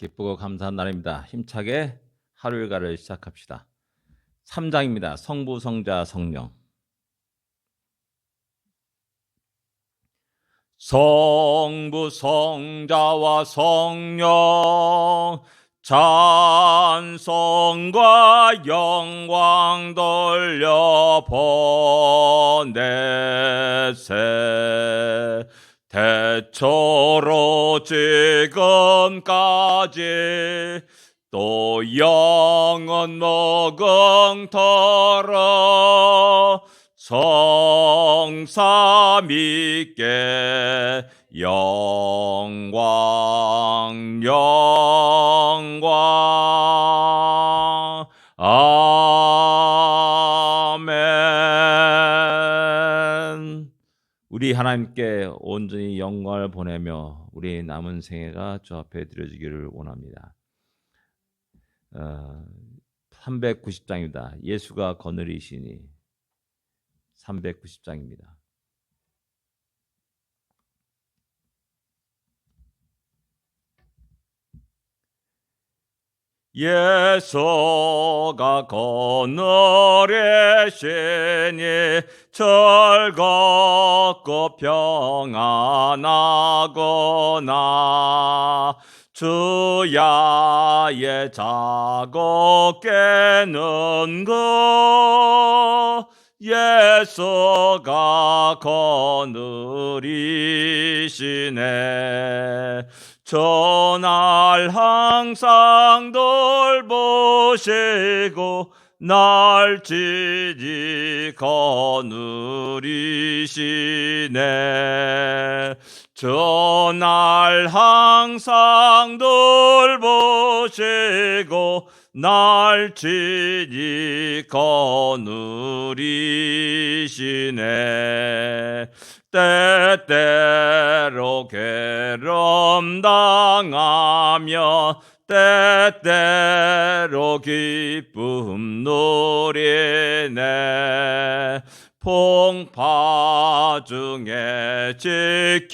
기쁘고 감사한 날입니다. 힘차게 하루 일과를 시작합시다. 3장입니다. 성부, 성자, 성령. 성부, 성자와 성령 찬송과 영광 돌려 보내세 대초로 지금까지 또 영원 무궁토록 성삼위께 영광 영 우리 하나님께 온전히 영광을 보내며 우리 남은 생애가 주 앞에 드려지기를 원합니다. 어, 390장입니다. 예수가 거느리시니 390장입니다. 예수가 거느리시니 즐겁고 평안하구나 주야의 자고 깨는 거 예수가 거느리시네 전날 항상 돌보시고 날 지지 거느리시네. 전날 항상 돌보시고 날 지지 거느리시네 때때로 괴럼 당하며 때때로 기쁨 누리네. 풍파 중에 지키시고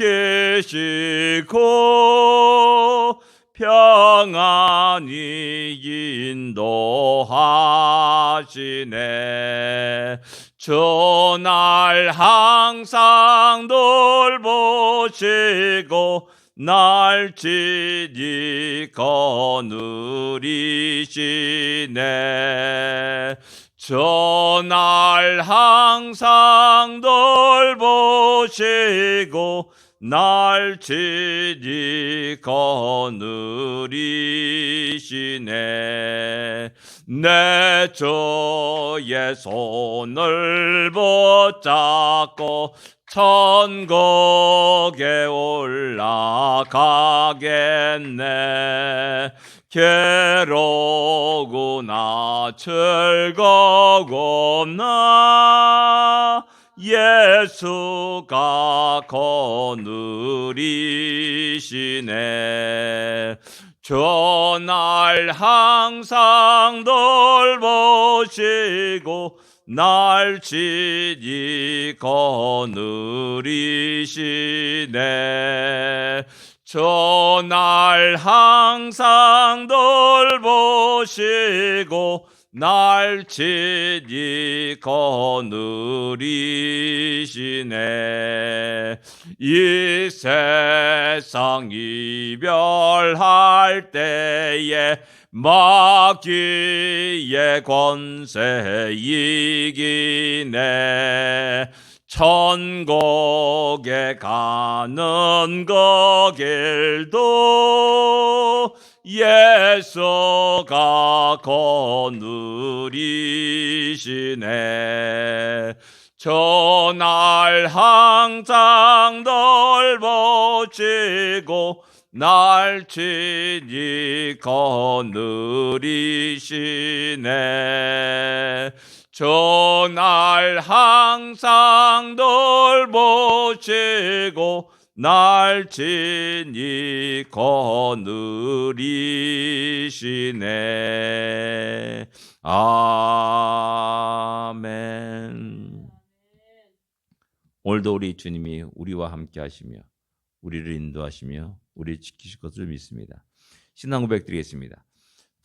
평안히 인도하시네 주날 항상 돌보시고 날 지니 거느리시네. 전날 항상 돌보시고 날 지니 거느리시네 내 주의 손을 붙잡고 천국에 올라가겠네. 괴로구나 즐거구나. 예수가 거느리시네 전날 항상 돌보시고 날 지니 거느리시네 전날 항상 돌보시고 날 지니 거느리시네. 이 세상 이별할 때에 마귀의 권세 이기네 천국에 가는 그 길도 예수가 거느리시네. 전날 항상 돌보시고 날 지니 거느리시네 전날 항상 돌보시고 날 지니 거느리시네 아멘 오늘도 우리 주님이 우리와 함께 하시며 우리를 인도하시며 우리 지키실 것을 믿습니다. 신앙 고백 드리겠습니다.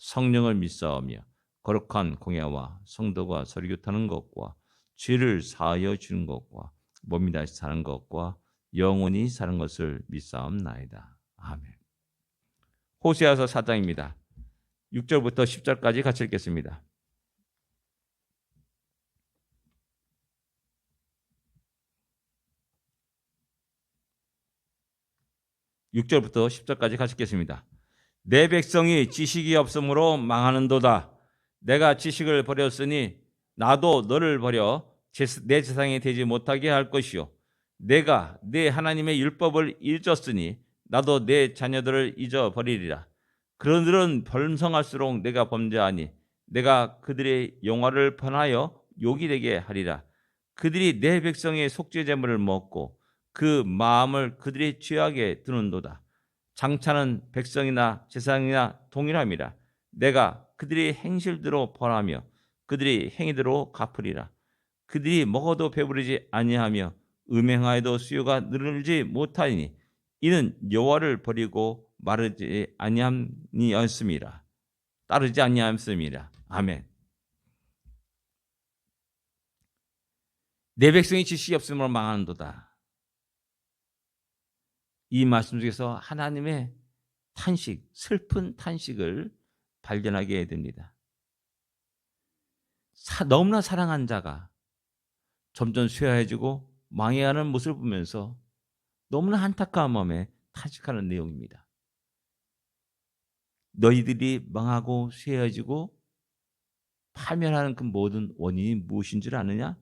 성령을 믿사오며 거룩한 공예와 성도가 설교 타는 것과 죄를 사하여 주는 것과 몸이 다시 사는 것과 영원히 사는 것을 믿사옵나이다. 아멘. 호세아서 4장입니다. 6절부터 10절까지 같이 읽겠습니다. (6절부터 10절까지 같이 읽겠습니다) 내 백성이 지식이 없으므로 망하는도다 내가 지식을 버렸으니 나도 너를 버려 내 세상에 되지 못하게 할 것이요 내가 내 하나님의 율법을 잊었으니 나도 내 자녀들을 잊어버리리라. 그런들은 번성할수록 내가 범죄하니 내가 그들의 영화를 번하여 욕이 되게 하리라. 그들이 내 백성의 속죄 제물을 먹고 그 마음을 그들이 취하게 두는도다. 장차는 백성이나 재상이나 동일함이라. 내가 그들의 행실대로 벌하며 그들의 행위대로 갚으리라. 그들이 먹어도 배부르지 아니하며 음행하여도 수요가 늘지 못하니 이는 여호와를 버리고 마르지 아니함이었습니다. 따르지 아니함이었습니다. 아멘. 내 백성이 지식이 없으므로 망하는도다. 이 말씀 중에서 하나님의 탄식, 슬픈 탄식을 발견하게 됩니다. 사, 너무나 사랑한 자가 점점 쇠해지고 망해가는 모습을 보면서 너무나 안타까운 마음에 탄식하는 내용입니다. 너희들이 망하고 쇠해지고 파멸하는 그 모든 원인이 무엇인 줄 아느냐?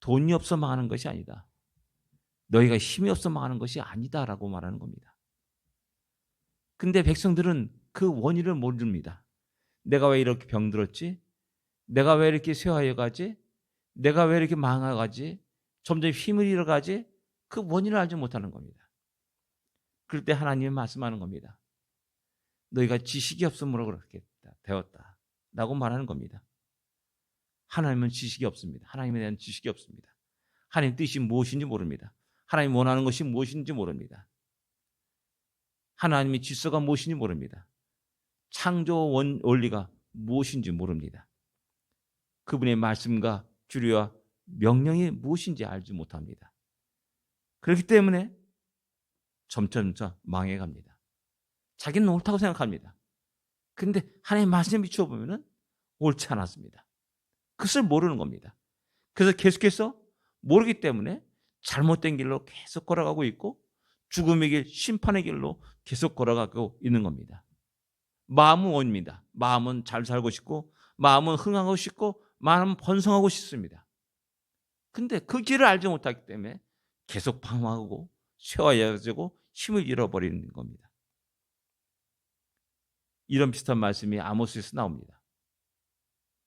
돈이 없어 망하는 것이 아니다. 너희가 힘이 없어 망하는 것이 아니다라고 말하는 겁니다. 근데 백성들은 그 원인을 모릅니다. 내가 왜 이렇게 병들었지? 내가 왜 이렇게 쇠하여 가지? 내가 왜 이렇게 망해가지? 점점 힘을 잃어가지? 그 원인을 알지 못하는 겁니다. 그럴 때 하나님이 말씀하는 겁니다. 너희가 지식이 없으므로 그렇게 되었다. 라고 말하는 겁니다. 하나님은 지식이 없습니다. 하나님에 대한 지식이 없습니다. 하나님 뜻이 무엇인지 모릅니다. 하나님 원하는 것이 무엇인지 모릅니다. 하나님의 질서가 무엇인지 모릅니다. 창조 원, 원리가 무엇인지 모릅니다. 그분의 말씀과 주류와 명령이 무엇인지 알지 못합니다. 그렇기 때문에 점점점 망해갑니다. 자기는 옳다고 생각합니다. 근데 하나님 말씀에 비추어 보면은 옳지 않았습니다. 그것을 모르는 겁니다. 그래서 계속해서 모르기 때문에 잘못된 길로 계속 걸어가고 있고 죽음의 길, 심판의 길로 계속 걸어가고 있는 겁니다. 마음은 원입니다. 마음은 잘 살고 싶고, 마음은 흥하고 싶고, 마음은 번성하고 싶습니다. 근데 그 길을 알지 못하기 때문에 계속 방황하고 쇠화해지고 힘을 잃어버리는 겁니다. 이런 비슷한 말씀이 아모스에서 나옵니다.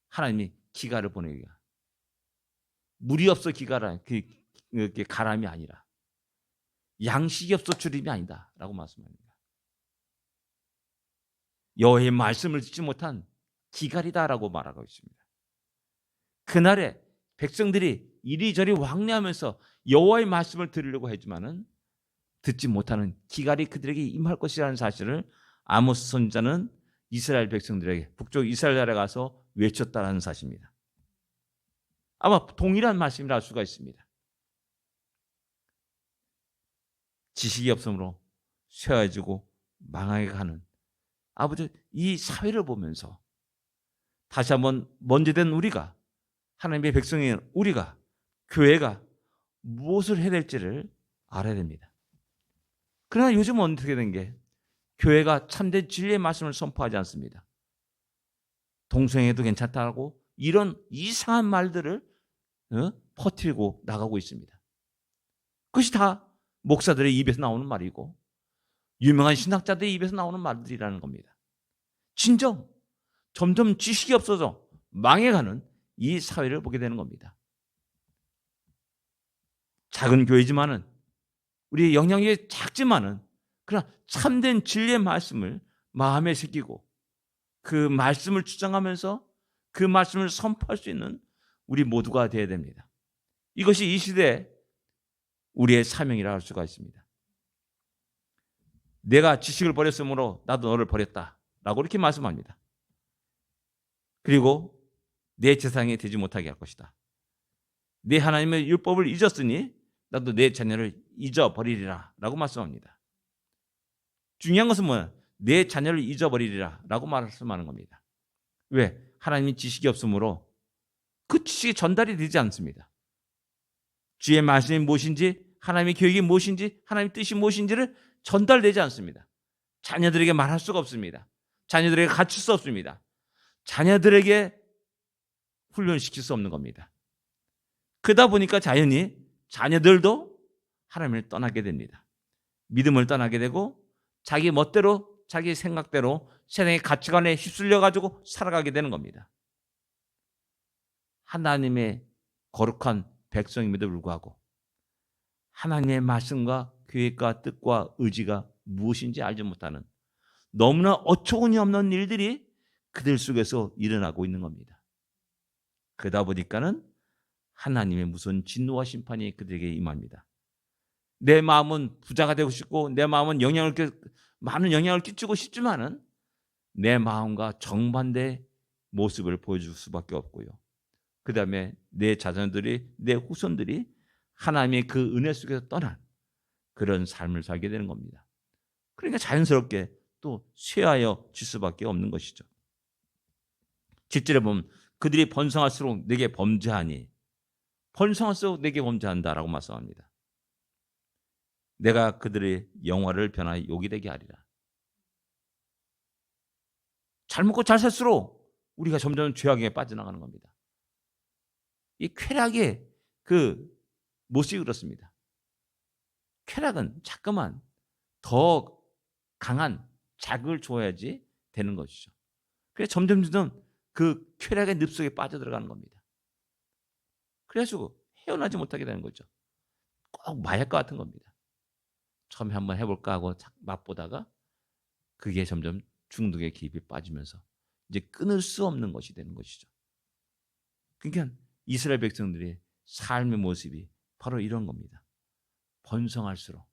하나님이 기가를 보내기가 물이 없어 기가라 그, 그 가람이 아니라 양식이 없어 주림이 아니다라고 말씀합니다. 여호의 말씀을 듣지 못한 기갈이다라고 말하고 있습니다. 그날에 백성들이 이리저리 왕래하면서 여호와의 말씀을 들으려고 했지만은 듣지 못하는 기갈이 그들에게 임할 것이라는 사실을 아모스 선자는 이스라엘 백성들에게 북쪽 이스라엘 나라에 가서 외쳤다는 사실입니다. 아마 동일한 말씀이라 할 수가 있습니다. 지식이 없으므로 쇠해지고 망하게 가는 아버지 이 사회를 보면서 다시 한번 먼저 된 우리가 하나님의 백성인 우리가 교회가 무엇을 해야 될지를 알아야 됩니다. 그러나 요즘은 어떻게 된 게 교회가 참된 진리의 말씀을 선포하지 않습니다. 동성애도 괜찮다고 이런 이상한 말들을 어? 퍼뜨리고 나가고 있습니다. 그것이 다 목사들의 입에서 나오는 말이고 유명한 신학자들의 입에서 나오는 말들이라는 겁니다. 진정 점점 지식이 없어져 망해가는 이 사회를 보게 되는 겁니다. 작은 교회지만은 우리 영향력이 작지만은 그러나 참된 진리의 말씀을 마음에 새기고 그 말씀을 주장하면서 그 말씀을 선포할 수 있는 우리 모두가 되어야 됩니다. 이것이 이 시대 우리의 사명이라 할 수가 있습니다. 내가 지식을 버렸으므로 나도 너를 버렸다. 라고 이렇게 말씀합니다. 그리고 내 재상이 되지 못하게 할 것이다. 내 하나님의 율법을 잊었으니 나도 내 자녀를 잊어버리리라. 라고 말씀합니다. 중요한 것은 뭐야? 내 자녀를 잊어버리리라. 라고 말씀하는 겁니다. 왜? 하나님이 지식이 없으므로 그 지식이 전달이 되지 않습니다. 주의 말씀이 무엇인지, 하나님의 계획이 무엇인지, 하나님의 뜻이 무엇인지를 전달되지 않습니다. 자녀들에게 말할 수가 없습니다. 자녀들에게 가르칠 수 없습니다. 자녀들에게 훈련시킬 수 없는 겁니다. 그러다 보니까 자연히 자녀들도 하나님을 떠나게 됩니다. 믿음을 떠나게 되고 자기 멋대로 자기 생각대로 세상의 가치관에 휩쓸려 가지고 살아가게 되는 겁니다. 하나님의 거룩한 백성임에도 불구하고 하나님의 말씀과 계획과 뜻과 의지가 무엇인지 알지 못하는 너무나 어처구니 없는 일들이 그들 속에서 일어나고 있는 겁니다. 그러다 보니까는 하나님의 무슨 진노와 심판이 그들에게 임합니다. 내 마음은 부자가 되고 싶고 내 마음은 영향을 끼, 많은 영향을 끼치고 싶지만은 내 마음과 정반대 모습을 보여줄 수밖에 없고요. 그 다음에 내 자손들이 내 후손들이 하나님의 그 은혜 속에서 떠난 그런 삶을 살게 되는 겁니다. 그러니까 자연스럽게 또 쇠하여 질 수밖에 없는 것이죠. 집절에 보면 그들이 번성할수록 내게 범죄하니 번성할수록 내게 범죄한다라고 말씀합니다. 내가 그들의 영화를 변하여 욕이 되게 하리라. 잘 먹고 잘 살수록 우리가 점점 죄악에 빠져나가는 겁니다. 이 쾌락의 그 모습이 그렇습니다. 쾌락은 자꾸만 더 강한 자극을 줘야지 되는 것이죠. 그래서 점점 점점 그 쾌락의 늪속에 빠져들어가는 겁니다. 그래가지고 헤어나지 못하게 되는 거죠. 꼭 마약과 같은 겁니다. 처음에 한번 해볼까 하고 맛보다가 그게 점점 중독의 깊이 빠지면서 이제 끊을 수 없는 것이 되는 것이죠. 그러니까 이스라엘 백성들의 삶의 모습이 바로 이런 겁니다. 번성할수록,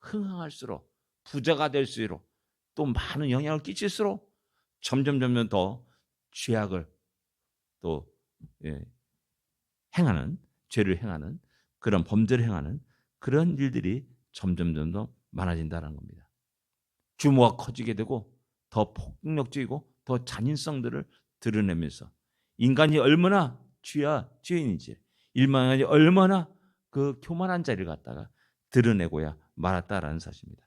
흥황할수록, 부자가 될수록, 또 많은 영향을 끼칠수록 점점 점점 더 죄악을 또 예, 행하는 죄를 행하는 그런 범죄를 행하는 그런 일들이 점점 점 더 많아진다는 겁니다. 규모가 커지게 되고 더 폭력적이고 더 잔인성들을 드러내면서 인간이 얼마나 죄야 죄인인지 일만이 얼마나 그 교만한 자리를 갖다가 드러내고야 말았다라는 사실입니다.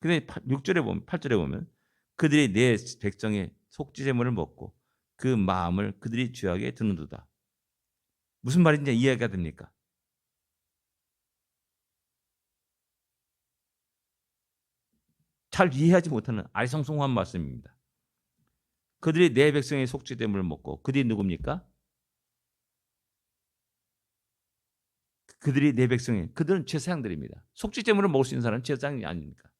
근데 6절에 보면 8절에 보면 그들이 내 백성의 속죄제물을 먹고 그 마음을 그들이 죄하게 드는도다. 무슨 말인지 이해가 됩니까? 잘 이해하지 못하는 아리성송한 말씀입니다. 그들이 내 백성의 속죄됨을 먹고 그들이 누굽니까? 그들이 내 백성이 그들은 제사장들입니다. 속죄제물을 먹을 수 있는 사람은 제사장이 아닙니까?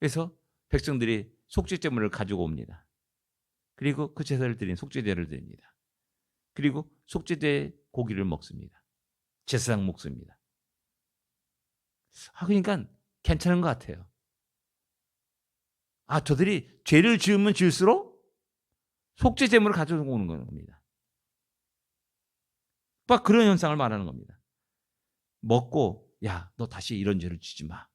그래서 백성들이 속죄제물을 가지고 옵니다. 그리고 그 제사를 드린 속죄제를 드립니다. 그리고 속죄제 고기를 먹습니다. 제사장 먹습니다. 아 그러니까 괜찮은 것 같아요. 아 저들이 죄를 지으면 지을수록 속죄제물을 가져오는 겁니다. 막 그런 현상을 말하는 겁니다. 먹고 야 너 다시 이런 죄를 지지 마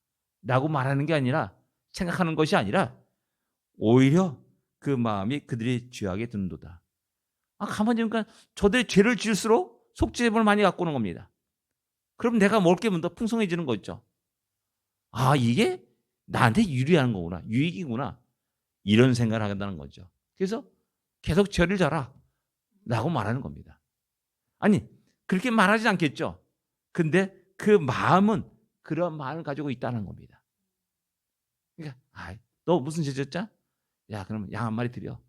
라고 말하는 게 아니라 생각하는 것이 아니라 오히려 그 마음이 그들이 죄악에 든도다. 아, 가만히 보니까 저들이 죄를 지을수록 속죄제물을 많이 갖고 오는 겁니다. 그럼 내가 먹을 게더 풍성해지는 거 있죠. 아, 이게 나한테 유리한 거구나. 유익이구나. 이런 생각을 하겠다는 거죠. 그래서 계속 죄를 져라. 라고 말하는 겁니다. 아니, 그렇게 말하지 않겠죠. 근데 그 마음은 그런 마음을 가지고 있다는 겁니다. 그러니까 아, 너 무슨 죄 졌자? 야, 그러면 양한 마리 드려.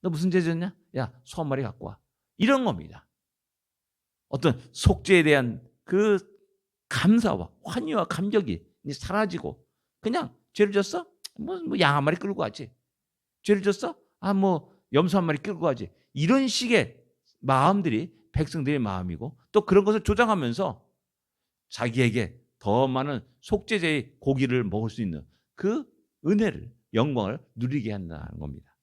너 무슨 죄 졌냐? 야, 소 한 마리 갖고 와. 이런 겁니다. 어떤 속죄에 대한 그 감사와 환희와 감격이 사라지고 그냥 죄를 졌어? 뭐양 한 마리 끌고 가지. 죄를 졌어? 아 뭐 염소 한 마리 끌고 가지. 이런 식의 마음들이 백성들의 마음이고 또 그런 것을 조장하면서 자기에게 더 많은 속죄제의 고기를 먹을 수 있는 그 은혜를 영광을 누리게 한다는 겁니다.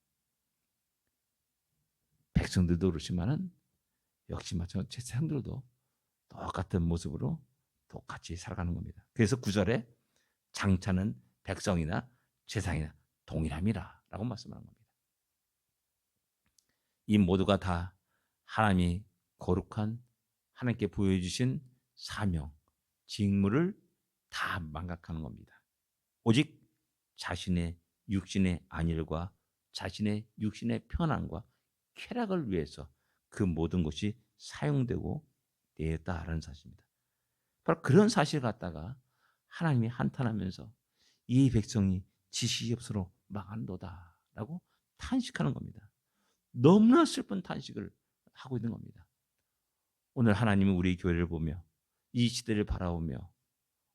백성들도 그렇지만은 역시 마찬가지로 제사장들도 똑같은 모습으로 똑같이 살아가는 겁니다. 그래서 구절에 장차는 백성이나 제사장이나 동일함이라 라고 말씀하는 겁니다. 이 모두가 다 하나님이 거룩한 하나님께 보여주신 사명, 직무를 다 망각하는 겁니다. 오직 자신의 육신의 안일과 자신의 육신의 편안과 쾌락을 위해서 그 모든 것이 사용되고 되었다라는 사실입니다. 바로 그런 사실을 갖다가 하나님이 한탄하면서 이 백성이 지식이 없으로 망한도다 라고 탄식하는 겁니다. 너무나 슬픈 탄식을 하고 있는 겁니다. 오늘 하나님은 우리 교회를 보며 이 시대를 바라보며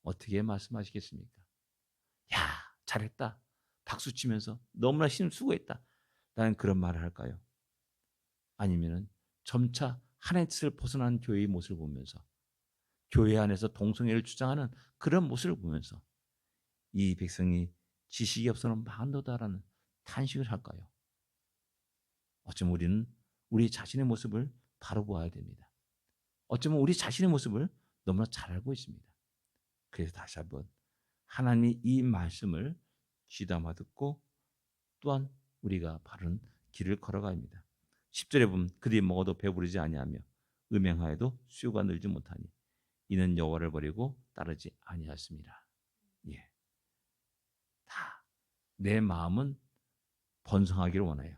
어떻게 말씀하시겠습니까? 야, 잘했다. 박수 치면서 너무나 힘 수고했다. 나는 그런 말을 할까요? 아니면은 점차 하나의 뜻을 벗어난 교회의 모습을 보면서 교회 안에서 동성애를 주장하는 그런 모습을 보면서 이 백성이 지식이 없어는 망한도다라는 탄식을 할까요? 어쩌면 우리는 우리 자신의 모습을 바로 보아야 됩니다. 어쩌면 우리 자신의 모습을 너무나 잘 알고 있습니다. 그래서 다시 한번 하나님이 이 말씀을 귀담아 듣고 또한 우리가 바른 길을 걸어가야 합니다. 10절에 보면 그들이 먹어도 배부르지 아니하며 음행하여도 수요가 늘지 못하니 이는 여호와를 버리고 따르지 아니하였습니다. 예. 다내 마음은 번성하기를 원해요.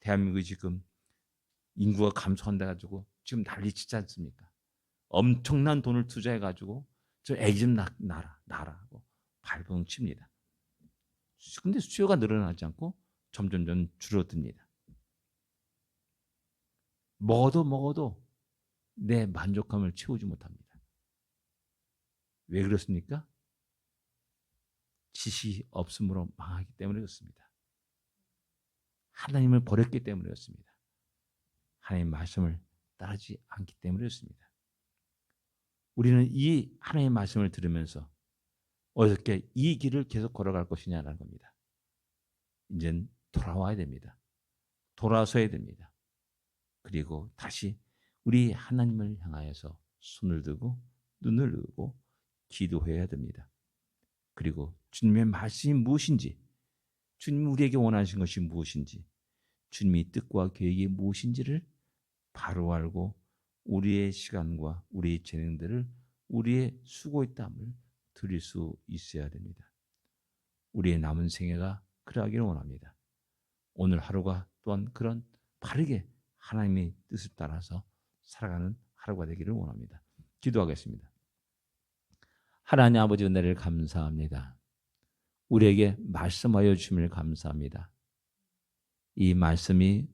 대한민국이 지금 인구가 감소한다 가지고 지금 난리 치지 않습니까? 엄청난 돈을 투자해 가지고 저 애기 좀 낳아라, 낳아라고 발버둥칩니다. 근데 수요가 늘어나지 않고 점점점 줄어듭니다. 먹어도 먹어도 내 만족감을 채우지 못합니다. 왜 그렇습니까? 지식이 없음으로 망하기 때문에 그렇습니다. 하나님을 버렸기 때문에 그렇습니다. 하나님 말씀을 따르지 않기 때문에 그렇습니다. 우리는 이 하나님의 말씀을 들으면서 어떻게 이 길을 계속 걸어갈 것이냐라는 겁니다. 이젠 돌아와야 됩니다. 돌아서야 됩니다. 그리고 다시 우리 하나님을 향하여서 손을 들고 눈을 뜨고 기도해야 됩니다. 그리고 주님의 말씀이 무엇인지, 주님 우리에게 원하신 것이 무엇인지, 주님의 뜻과 계획이 무엇인지를 바로 알고 우리의 시간과 우리의 재능들을 우리의 수고의 땀을 드릴 수 있어야 됩니다. 우리의 남은 생애가 그러하기를 원합니다. 오늘 하루가 또한 그런 바르게 하나님의 뜻을 따라서 살아가는 하루가 되기를 원합니다. 기도하겠습니다. 하나님 아버지 은혜를 감사합니다. 우리에게 말씀하여 주심을 감사합니다. 이 말씀이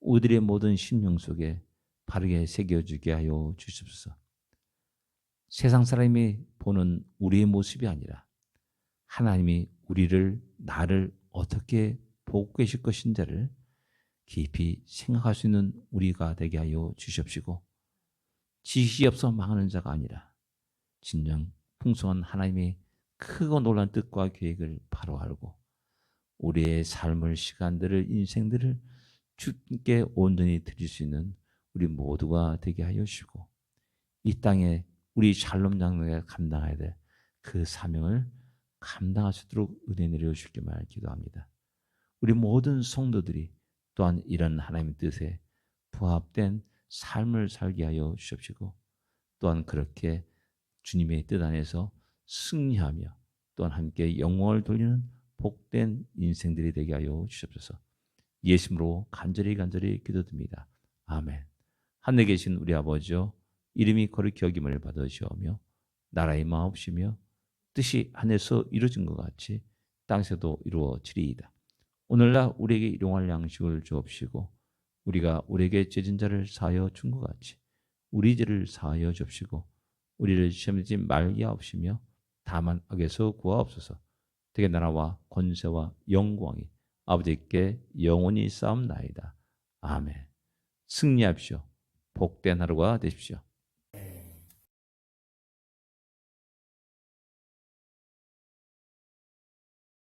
우리들의 모든 심령 속에 바르게 새겨주게 하여 주십시오. 세상 사람이 보는 우리의 모습이 아니라 하나님이 우리를 나를 어떻게 보고 계실 것인지를 깊이 생각할 수 있는 우리가 되게 하여 주십시고 지식이 없어 망하는 자가 아니라 진정 풍성한 하나님의 크고 놀란 뜻과 계획을 바로 알고 우리의 삶을 시간들을 인생들을 주께 온전히 드릴 수 있는 우리 모두가 되게 하여 주시고 이 땅에 우리 샬롬 장로가 감당해야 될 그 사명을 감당할 수 있도록 은혜 내려 주시기를 기도합니다. 우리 모든 성도들이 또한 이런 하나님의 뜻에 부합된 삶을 살게 하여 주십시고 또한 그렇게 주님의 뜻 안에서 승리하며 또한 함께 영광을 돌리는 복된 인생들이 되게 하여 주십소서. 예수로 간절히 간절히 기도드립니다. 아멘. 하늘에 계신 우리 아버지요 이름이 거룩히 여김을 받으시오며 나라의 마옵시며 뜻이 하늘에서 이루어진 것 같이 땅에서도 이루어지리이다. 오늘날 우리에게 일용할 양식을 주옵시고 우리가 우리에게 죄진 자를 사하여 준 것 같이 우리 죄를 사하여 줍시고 우리를 시험하지 말게 하옵시며 다만 악에서 구하옵소서. 되게 나라와 권세와 영광이 아버지께 영원히 싸움나이다. 아멘. 승리합시오. 복된 하루가 되십시오.